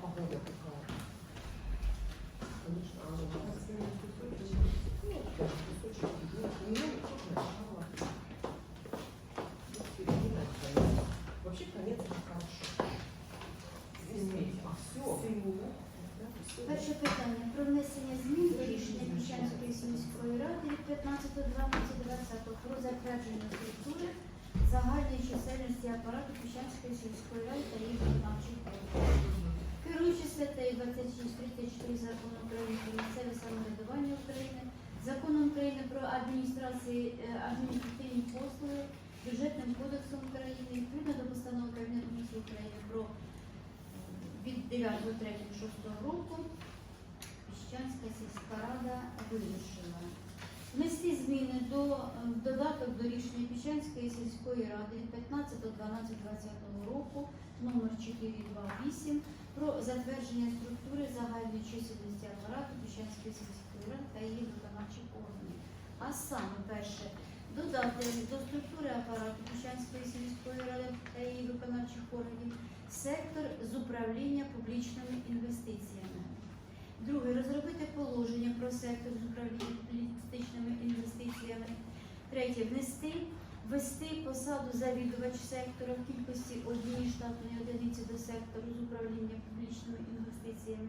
погода такая. Конечно, а у нас сегодня песочек. Да, песочек идет. У меня вот начало. Вот середина, конец. Вообще конец это хорошо. Перше питання про внесення змін до рішення Піщанської сільської ради від 15.12.20 про затвердження структури загальної чисельності апарату Піщанської сільської ради та виконавчих органів. Керуючи статтею 26.34 закону України про місцеве самоврядування України, законом України про е, адміністративні послуги, бюджетним кодексом України, відповідно до постанови Кабінету міністрів України про від 9.3.6 року Піщанська сільська рада вирішила внести зміни до е, додаток до рішення Піщанської сільської ради від 15.12.2020 року номер 428 про затвердження структури загальної чисельності апарату Піщанської сільської ради та її виконавчих органів. А саме перше додати до структури апарату Піщанської сільської ради та її виконавчих органів сектор з управління публічними інвестиціями. Друге, розробити положення про сектор з управління публічними інвестиціями. Третє, внести, ввести посаду завідувач сектора в кількості однієї штатної одиниці до сектору з управління публічними інвестиціями.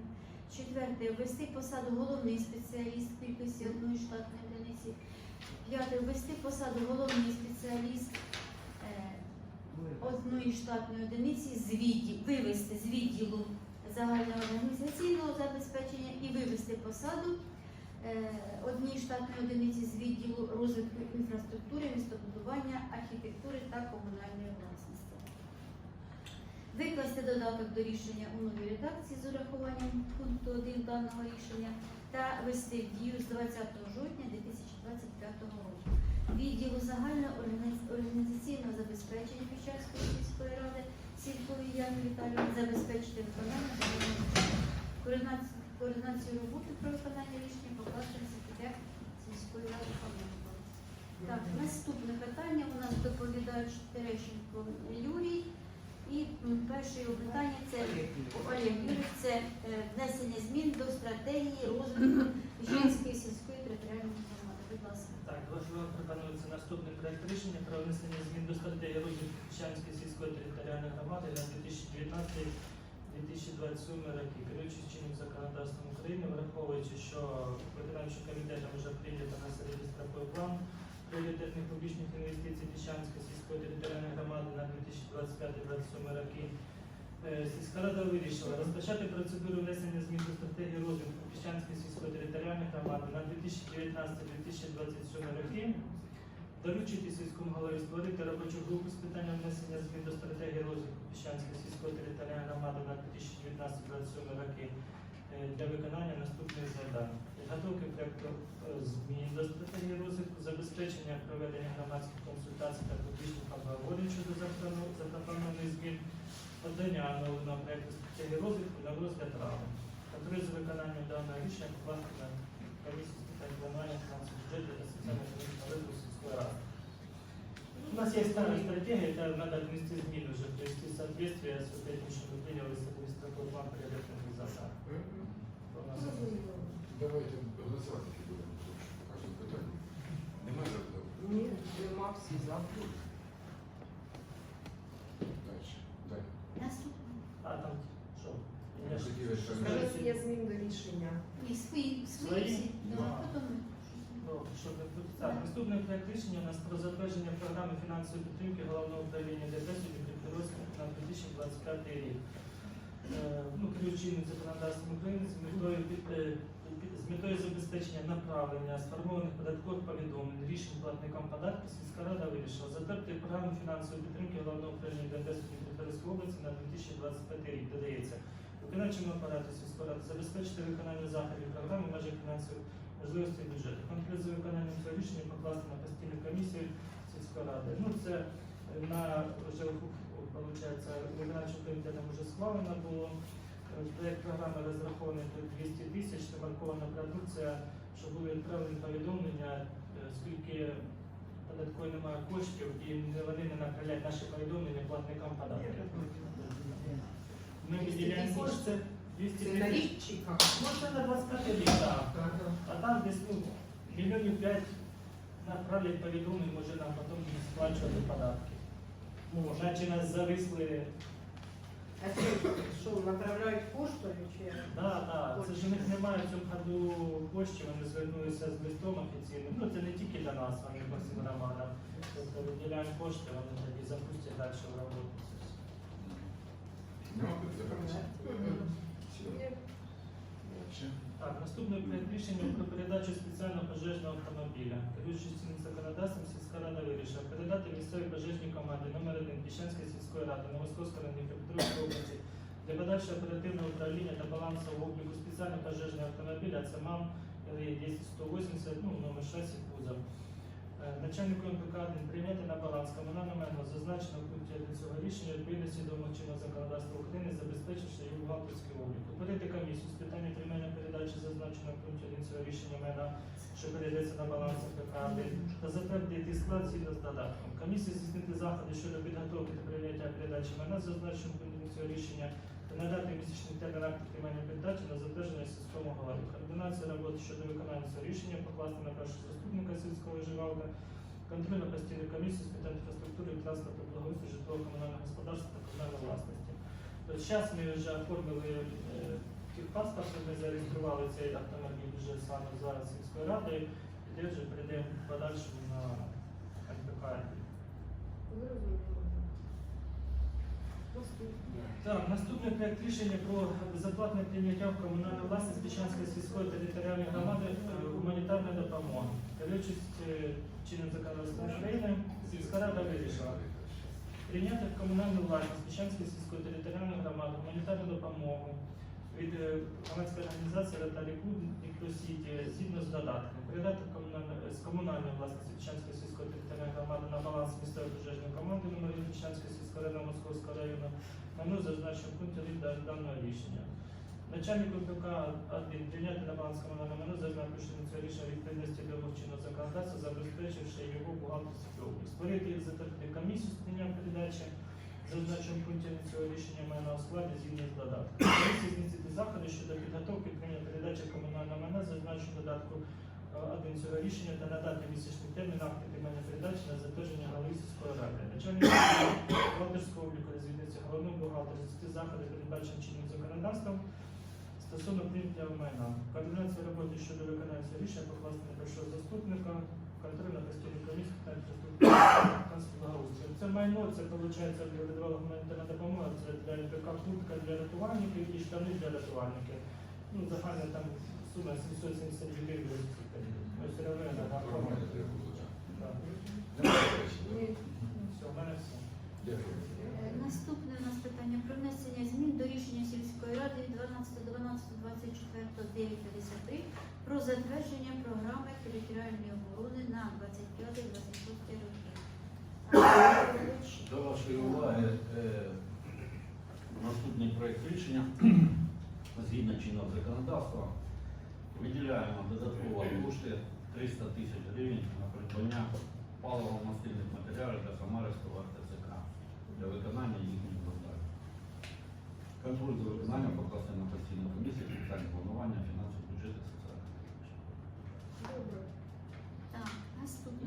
Четверте, ввести посаду головний спеціаліст в кількості одної штатної одиниці. П'яте, ввести посаду головний спеціаліст. е, одної штатної одиниці з відділу, вивести з відділу загального організаційного забезпечення і вивести посаду е, однієї штатної одиниці з відділу розвитку інфраструктури, містобудування, архітектури та комунальної власності. Викласти додаток до рішення у новій редакції з урахуванням пункту 1 даного рішення та ввести в дію з 20 жовтня 2025 року відділу загального організаційного забезпечення Печерської сільської ради сільської Яни Віталіївни забезпечити виконання координацію, координацію роботи про виконання рішення покласти на секретар сільської ради Павленко. Так, наступне питання у нас доповідають Терещенко Юрій. І перше його питання це це е, внесення змін до стратегії розвитку Печерської сільської територіальної громади. Будь ласка. Так, вас пропонується наступний проект рішення про внесення змін до стратегії розвитку Піщанської сільської територіальної громади на 2019-2027 роки. Керуючись чинним законодавством України, враховуючи, що виконавчим комітетом вже прийнято на середньостроковий план пріоритетних публічних інвестицій Піщанської сільської територіальної громади на 2025-2027 роки. Е, Сільська рада вирішила розпочати процедуру внесення змін до стратегії розвитку Піщанської сільської територіальної громади на 2019-2027 роки. Доручити сільському голові створити робочу групу з питання внесення змін до стратегії розвитку Піщанської сільської територіальної громади на 2019-2027 роки для виконання наступних завдань. Підготовки проекту е, змін до стратегії розвитку, забезпечення проведення громадських консультацій та публічних обговорень щодо запропону- запропонованих змін, подання оновленого проекту стратегії розвитку на розгляд ради. Контроль за виконанням даного рішення покласти на комісію з питань планування фінансового бюджету та соціально-економічного розвитку сільської ради. У нас есть старая стратегия, это надо внести изменения уже, привести в соответствие с вот этим, что мы приняли среднестроковой план приоритетных засад. Давайте голосувати будемо кожне питання. Немає запитань? Ні, нема всі забули. Далі. Далі. А там что? Я хотів ще Внесення змін до рішення. Ні, свої, свої Свої? всі. Да, Да. потім. Ну, що не. Так, наступний проект рішення у нас про затвердження програми фінансової підтримки головного управління ДПС у Дніпропетровську на 2025 рік. Е, Ну, ключовим законодавством України з метою е, з метою забезпечення направлення сформованих податкових повідомлень рішень платникам податків сільська рада вирішила затвердити програму фінансової підтримки головного управління ДПС у Дніпропетровській області на 2025 рік. Додається виконавчому апарату сільської ради забезпечити виконання заходів програми в межах фінансових можливостей бюджету. Конкрет за виконанням цього рішення покласти на постійну комісію сільської ради. Ну це е, на вже виходить, виконавчим комітетом вже схвалено було. Е, Проект програми розрахований тут 200 тисяч, маркована продукція, щоб були відправлені повідомлення, е, скільки податкової немає коштів і не- вони не направляють наші повідомлення платникам податків. Ми виділяємо кошти 200 Це на тисяч. Може на 25 рік, так. А там десь ну, мільйонів 5 направлять повідомлень, може нам потім сплачувати податки. Наче нас зависли. А це що, направляють поштою чи? Да, да, це ж у них немає в цьому году коштів, вони звернулися з листом офіційним. Ну це не тільки для нас, а й по всім громадам. Тобто виділяємо кошти, вони тоді запустять далі в роботу. Заперечень? Мгм. Все. Дальше. Так, наступне проект рішення про передачу спеціального пожежного автомобіля. Керуючись цим законодавством, сільська рада вирішила передати місцевій пожежній команді номер 1 Піщанської сільської ради Новосковської Дніпропетровської області для подальшого оперативного управління та балансового обліку спеціального пожежного автомобіля це МАМ 10180, ну, номер 6 кузов. Е, Начальнику МПК 1 прийняти на баланс комунального мене зазначено в пункті 1 цього рішення відповідності до чинного законодавства України, забезпечивши його бухгалтерський облік. Утворити комісію з питання приймання передачі зазначено в пункті 1 цього рішення мене, що передається на баланс МПК 1 та затвердити склад згідно з додатком. Комісія здійснити заходи щодо підготовки та прийняття передачі мене зазначено в пункті цього рішення та надати місячний термін акту приймання передачі на затвердження сільському голові. Координація роботи щодо виконання цього рішення покласти на першого заступника сільського живалка, контрольно постійну комісію з питань інфраструктури, транспорту, благоустрою, житлового комунального господарства та комунальної власності. Зараз ми вже оформили е, техпаспорт, ми зареєстрували цей автомобіль вже саме зараз сільської ради, і де вже перейдемо в подальшому на НПК. Так, наступний проект рішення про безоплатне прийняття в комунальну власність Пічанської сільської територіальної громади е, гуманітарної допомоги. Керуючись е, чинним законодавством України, сільська рада вирішила прийняти в комунальну власність Пічанської сільської територіальної громади гуманітарну допомогу від е, громадської організації Ротарі Клуб Сіті згідно з додатком. Передати з комунальної власності Пічанської сільської територіальної громади на баланс місцевої пожежної команди номер 1 Пічанської сільської ради Московського району Майно зазначив в пункті даного рішення. Начальник ОПК 1 прийняти на баланс комунального майно зазначив це рішення відповідності до чинного законодавства, забезпечивши його бухгалтерський облік. Створити і комісію з прийняття передачі, зазначив в пункті цього рішення майна у складі згідно з додатком. Комісії змістити заходи щодо підготовки прийняття передачі комунального майна, зазначив додатку е, один цього рішення та надати місячний термін акти приймання передачі на затвердження голови ради. Начальник бухгалтерського обліку розвідниці головного бухгалтера звести заходи, передбачені чинним законодавством стосовно прийняття майна. Координація роботи щодо виконання рішення покласти на першого заступника, контроль на постійну комісію та інфраструктури благоустрою. Це майно, це виходить для гуманітарна допомога, це для ЛПК куртка для рятувальників і штани для рятувальників. Ну, загальна там сума 770 гривень. Ми все одно да? Все, в мене все. Наступне у нас питання про внесення змін до рішення сільської ради від 12.12.24 про затвердження програми територіальної оборони на 25-26 роки. До вашої уваги е, наступний проект рішення згідно чинного законодавства виділяємо додатково кошти 300 тисяч гривень на придбання паливо-мастильних матеріалів для Самарського для виконання їхніх завдань. Контроль за виконанням покласти на постійну комісію спеціальне планування фінансового бюджету соціального. Так, наступне.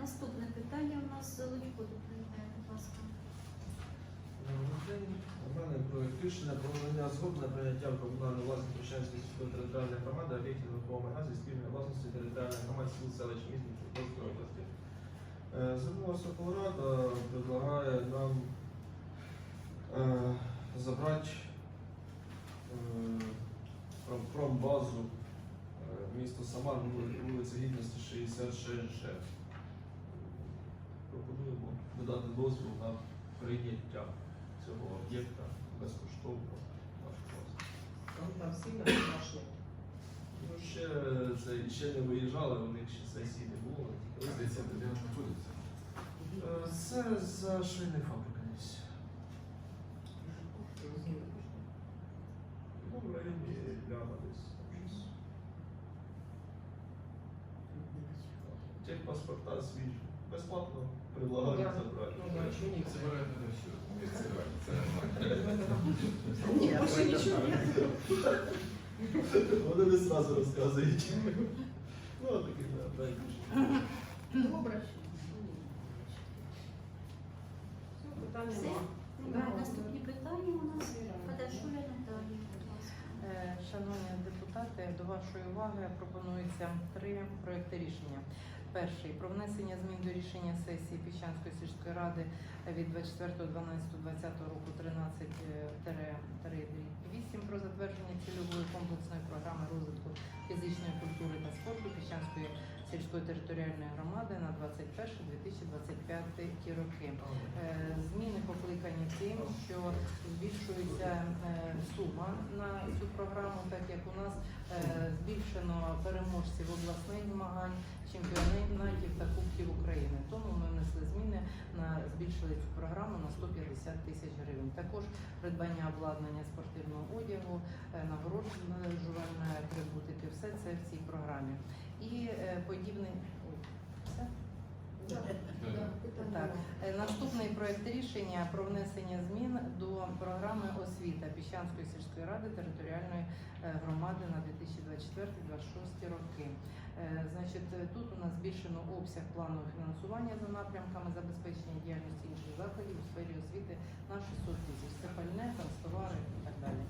Наступне питання у нас Лучко доповідає, будь ласка. У мене проект рішення про надання на прийняття в комунальну власність Печенської сільської територіальної громади об'єктів нерухомого майна спільної власності територіальних громад сіл селищ міст Дніпропетровської області. Е, Звернулася предлагає нам е, забрати е, пром- промбазу е, місто Самар, вули- вулиця Гідності 66 Ж. Пропонуємо додати дозвіл на прийняття цього об'єкта безкоштовно наш. Там всі наші. Ну, ще, це, ще не виїжджали, у них ще сесії не було. Де це де він знаходиться? Е, Це за швейною фабрикою десь. Ну, в районі Ляма десь. там щось. Техпаспорта свіжі. безплатно предлагають забрати. Ну да, чого ні? Собирають на все. Ні, більше нічого нет. Вони не зразу розказують. Ну, да, дай. Добре. Питання Все? нема. Немає. Наступні питання у нас. Федашуля Наталія, будь ласка. Е, Шановні депутати, до вашої уваги пропонується три проекти рішення. Перший про внесення змін до рішення сесії Піщанської сільської ради від 24.12.2020 року 13-8 про затвердження цільової комплексної програми розвитку фізичної культури та спорту Піщанської сільської територіальної громади на 21-2025 роки. Е, Зміни покликані тим, що збільшується е, сума на цю програму, так як у нас е, збільшено переможців обласних змагань, чемпіонатів та кубків України. Тому ми внесли зміни на збільшили цю програму на 150 тисяч гривень. Також придбання обладнання спортивного одягу, нагороджувальні атрибутики, все це в цій програмі. І е, подібний Так. Е, Наступний проект рішення про внесення змін до програми освіта Піщанської сільської ради територіальної е, громади на 2024-2026 роки. Значить, тут у нас збільшено обсяг плану фінансування за напрямками забезпечення діяльності інших закладів у сфері освіти на 600 тисяч. Це пальне, канцтовари і так далі.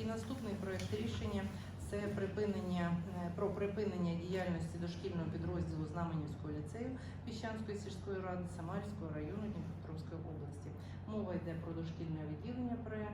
І наступний проект рішення це припинення е, про припинення діяльності дошкільного підрозділу Знаменівського ліцею Піщанської сільської ради Самарського району Дніпропетровської області. Мова йде про дошкільне відділення при е,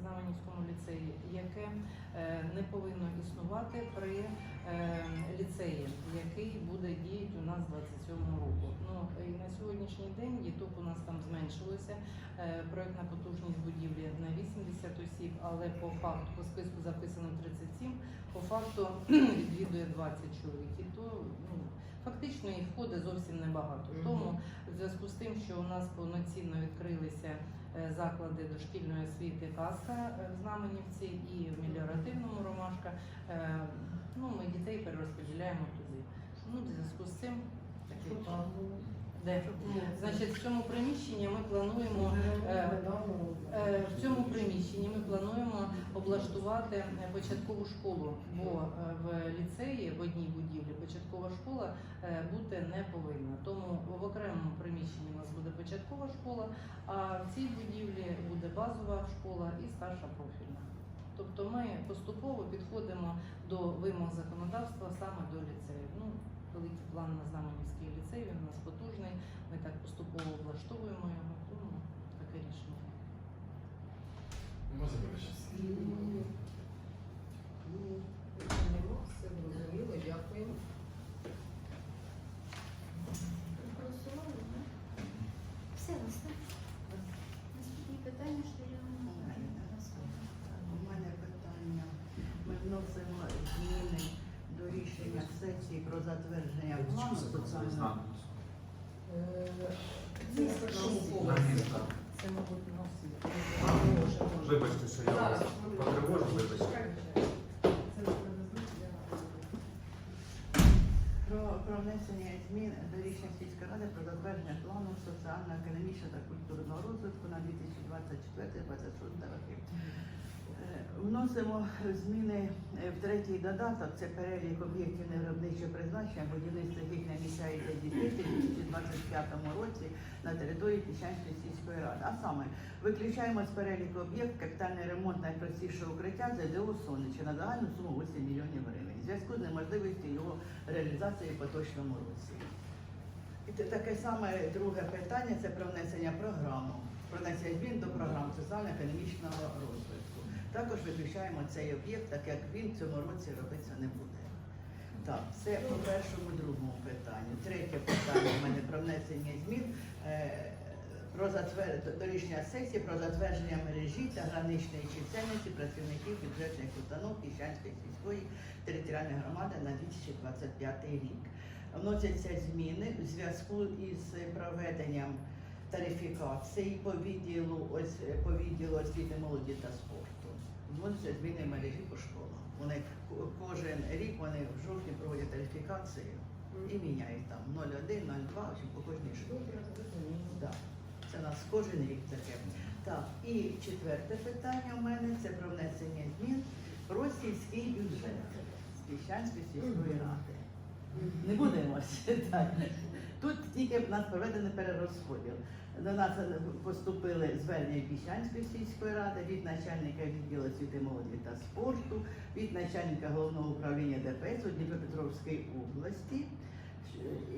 Знаменівському ліцеї, яке е, не повинно існувати при е, ліцеї, який буде діяти у нас з 27 року. Ну і на сьогоднішній день діток у нас там зменшилося. Е, Проектна потужність будівлі на 80 осіб, але по факту по списку записано 37, по факту відвідує 20 чоловік. І то ну, фактично їх входить зовсім небагато. Тому в зв'язку з тим, що у нас повноцінно відкрилися заклади дошкільної освіти Казка е, в Знаменівці і в меліоративному Ромашка, е, ну, ми дітей перерозподіляємо туди. Ну, в зв'язку з цим такий таке. Де? Ну, Значить, в цьому приміщенні ми плануємо е, Е, В цьому приміщенні ми плануємо облаштувати е, початкову школу, бо е, в ліцеї в одній будівлі початкова школа бути не повинна. Тому в окремому приміщенні у нас буде початкова школа, а в цій будівлі буде базова школа і старша профільна. Тобто ми поступово підходимо до вимог законодавства саме до ліцею. Ну, великий план на Знаменівський ліцей, він у нас потужний. Ми так поступово облаштовуємо його. Тому таке рішення. Нема заперечень. Ні. Ні, питань нема, все зрозуміло, дякуємо. Голосували, так? Все, наступні. Наступні питання, що я вам У мене питання. Ми вносимо зміни до рішення сесії про затвердження плану соціального. Е, Це мабуть, на освіту. Вибачте, що я вас потривожу, вибачте. Про, про внесення змін до рішення сільської ради про затвердження плану соціально-економічного та культурного розвитку на 2024-2026 роки. Е, Вносимо зміни е, в третій додаток. Це перелік об'єктів невиробничого призначення, будівництво яких наміщається дітей у 2025 році на території Піщанської сільської ради. А саме виключаємо з переліку об'єкт капітальний ремонт найпростішого укриття ЗДО Сонечі на загальну суму 8 мільйонів гривень. Зв'язку з неможливістю його реалізації в поточному році. І таке саме друге питання це про внесення програми, про внесення змін до програм соціально-економічного розвитку. Також виключаємо цей об'єкт, так як він в цьому році робитися не буде. Так, це по першому другому питанню. Третє питання в мене про внесення змін. е, Про затвердження до рішення сесії про затвердження мережі та граничної чисельності працівників бюджетних установ Піщанської сільської територіальної громади на 2025 рік. Вносяться зміни у зв'язку із проведенням тарифікації по відділу ось по відділу освіти молоді та спорту. Вносяться зміни мережі по школам. Вони ко- кожен рік вони в жовтні проводять тарифікацію і міняють там 0,1, 0,2 в общем, по кожній школі. Да. Це у нас кожен рік таке. Так, і четверте питання у мене це про внесення змін про сільський бюджет з Піщанської сільської ради. Не будемо читати. Тут тільки в нас проведений перерозподіл. До нас е, поступили звернення Піщанської сільської ради від начальника відділу освіти молоді та спорту, від начальника головного управління ДПС у Дніпропетровській області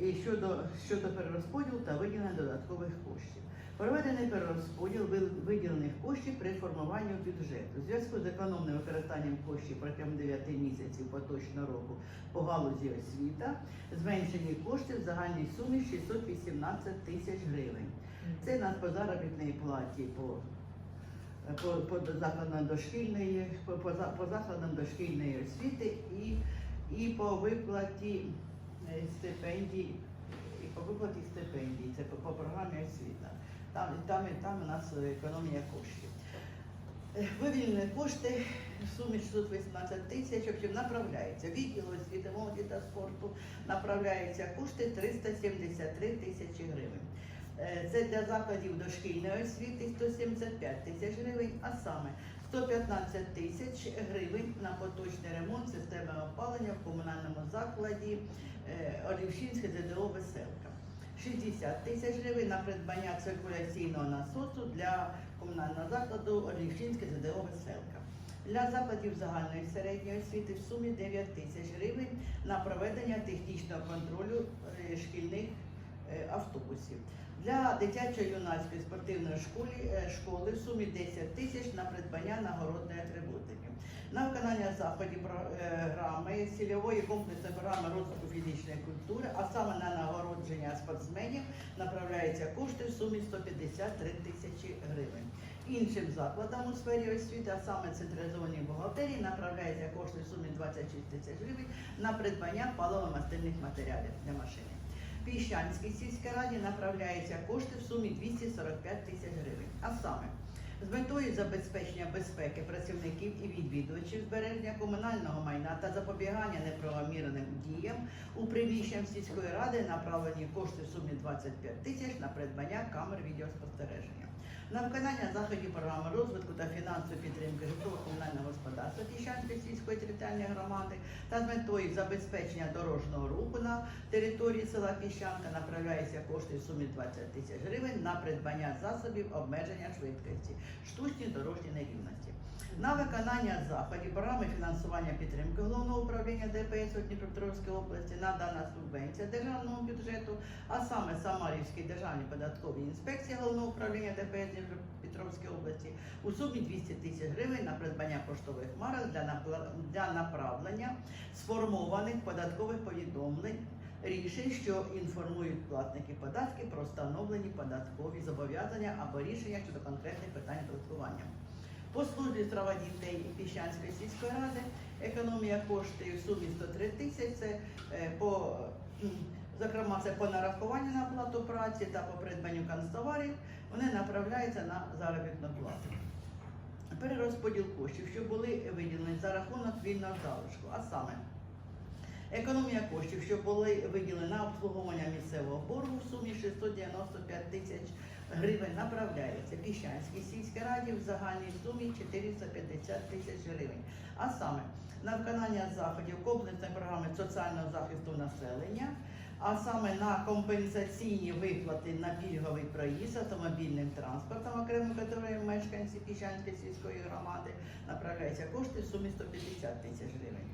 і щодо, щодо перерозподілу та виділення додаткових коштів. Проведений перерозподіл виділених коштів при формуванні бюджету. У зв'язку з економним використанням коштів протягом 9 місяців поточного року по галузі освіта, зменшені кошти в загальній сумі 618 тисяч гривень. Це нас по заробітній платі, по, по, по закладам дошкільної, по, по, по закладам дошкільної освіти і, і по виплаті е, стипендій, і по виплаті стипендій, це по, по програмі освіта. Там, там, там у нас економія коштів. Е, Вивільнені кошти в сумі 618 тисяч, общем, направляється. Відділ освіти, молоді та спорту направляються кошти 373 тисячі гривень. Е, Це для закладів дошкільної освіти 175 тисяч гривень, а саме 115 тисяч гривень на поточний ремонт системи опалення в комунальному закладі е, Олівщинське ЗДО Веселка. 60 тисяч гривень на придбання циркуляційного насосу для комунального закладу Олівщинське ЗДО Веселка. Для закладів загальної середньої освіти в сумі 9 тисяч гривень на проведення технічного контролю е, шкільних автобусів. Для дитячо-юнацької спортивної школи, е, школи в сумі 10 тисяч на придбання нагородної атрибутики. На виконання заходів програми цільової комплексної програми розвитку фізичної культури, а саме на нагородження спортсменів направляються кошти в сумі 153 тисячі гривень. Іншим закладам у сфері освіти, а саме централізованій бухгалтерії, направляються кошти в сумі 26 тисяч гривень на придбання паливо-мастильних матеріалів для машини. Піщанській сільській раді направляються кошти в сумі 245 тисяч гривень. А саме з метою забезпечення безпеки працівників і відвідувачів збереження комунального майна та запобігання неправомірним діям у приміщеннях сільської ради направлені кошти в сумі 25 тисяч на придбання камер відеоспостереження. На виконання заходів програми розвитку та фінансової підтримки житлово-комунального господарства Тіщанської сільської територіальної громади та з метою забезпечення дорожнього руху на території села Піщанка направляються кошти в сумі 20 тисяч гривень на придбання засобів обмеження швидкості, штучні дорожні нерівності. На виконання заходів програми фінансування підтримки головного управління ДПС у Дніпропетровській області надана субвенція державного бюджету, а саме Самарівській державній податковій інспекції головного управління ДПС Дніпропетровській області у сумі 200 тисяч гривень на придбання поштових марок для направлення сформованих податкових повідомлень. Рішень, що інформують платники податків про встановлені податкові зобов'язання або рішення щодо конкретних питань оподаткування. По службі справа дітей Піщанської сільської ради економія коштів в сумі 103 тисяч. Це е, зокрема це по нарахуванню на оплату праці та по придбанню канцтоварів. Вони направляються на заробітну плату. Перерозподіл коштів, що були виділені за рахунок вільного залишку, а саме економія коштів, що були виділені на обслуговування місцевого боргу в сумі 695 тисяч гривень направляється Піщанській сільській раді в загальній сумі 450 тисяч гривень. А саме на виконання заходів комплексної програми соціального захисту населення, а саме на компенсаційні виплати на пільговий проїзд автомобільним транспортом окремим категоріям мешканців Піщанської сільської громади направляються кошти в сумі 150 тисяч гривень.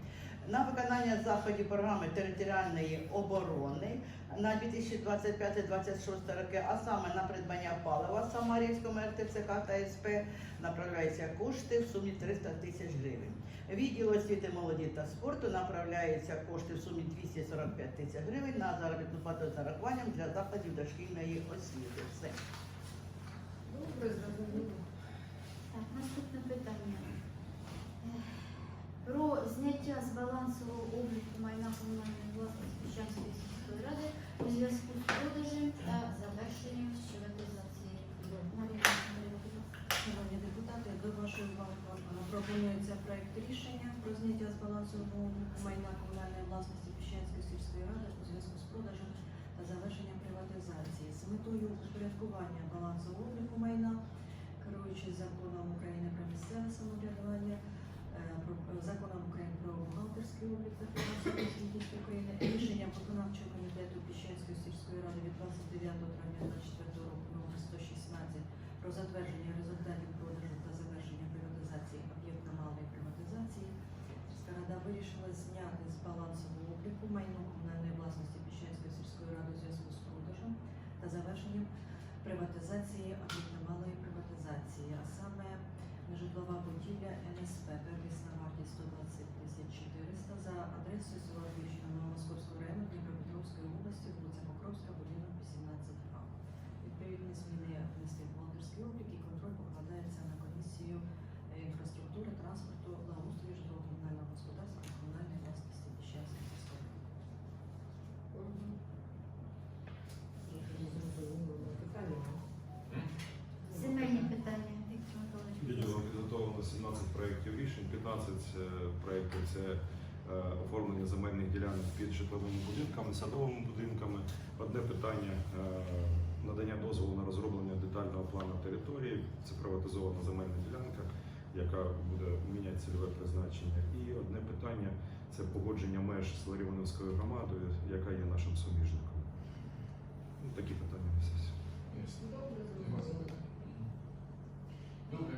На виконання заходів програми територіальної оборони на 2025-2026 роки, а саме на придбання палива Самарівському РТЦК та СП направляються кошти в сумі 300 тисяч гривень. Відділ освіти молоді та спорту направляються кошти в сумі 245 тисяч гривень на заробітну плату з нарахуванням для закладів дошкільної освіти. Все. Добре, зрозуміло. Так, наступне питання. Зняття з балансового обліку майна комунальної власності Піщанської сільської ради у зв'язку з продажем та завершенням ласка. Шановні депутати, до вашої уваги пропонується проект рішення про зняття з балансового обліку майна комунальної власності Піщанської сільської ради у зв'язку з продажем та завершенням приватизації. з метою упорядкування балансового обліку майна, керуючись законом України про місцеве самоврядування, законом України про бухгалтерський облік та фінансову звітність України, рішенням виконавчого комітету Піщанської сільської ради від 29 травня 2024 року номер 116 про затвердження результатів продажу та завершення приватизації об'єкта малої приватизації. Рада вирішила зняти з балансового обліку майно комунальної власності Піщанської сільської ради у зв'язку з продажем та завершенням приватизації об'єкта малої приватизації, а саме нежитлова будівля НСП, первісна вартість 120 тисяч 400 за адресою села Вищина рішень. 15 е, проєктів це е, оформлення земельних ділянок під житловими будинками, садовими будинками. Одне питання е, надання дозволу на розроблення детального плану території. Це приватизована земельна ділянка, яка буде міняти цільове призначення. І одне питання це погодження меж з Ларіоновською громадою, яка є нашим суміжником. Ну, такі питання місяць. Добре.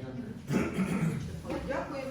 Дякую. Дякую.